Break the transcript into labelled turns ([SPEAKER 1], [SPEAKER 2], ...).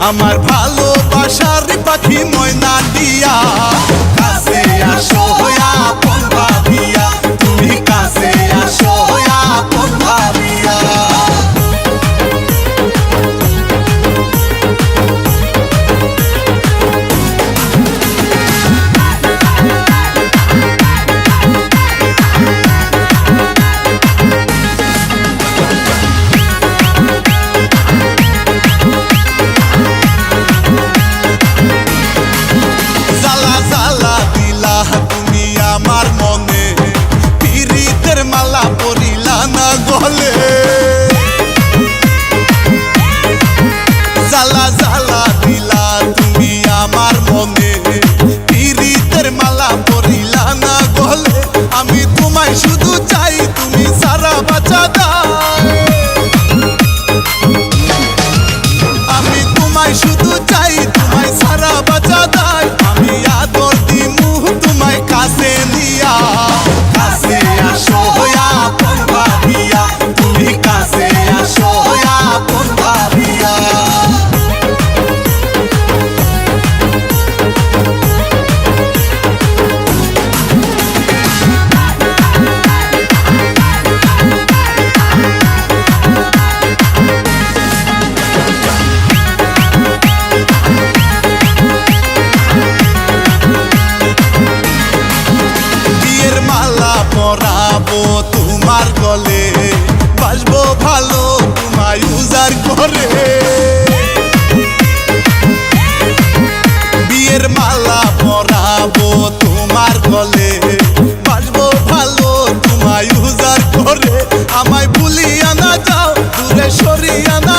[SPEAKER 1] আমার ভালোবাসার জ্বালা জ্বালা দিলা তুমি আমার মনে। পিরিতের মালা পরিলা না গলে, আমি তোমায় শুধু চাই তুমি সারা বাঁচা আমি তোমায় শুধু চাই মালা পরাবো তোমার গলে। বাসবো ভালো তোমায় উজার করে। বিয়ের মালা পরাবো তোমার গলে। বাসবো ভালো তোমায় উজার করে। আমায় ভুলিয়া না যাও, দূরে সরিয়া না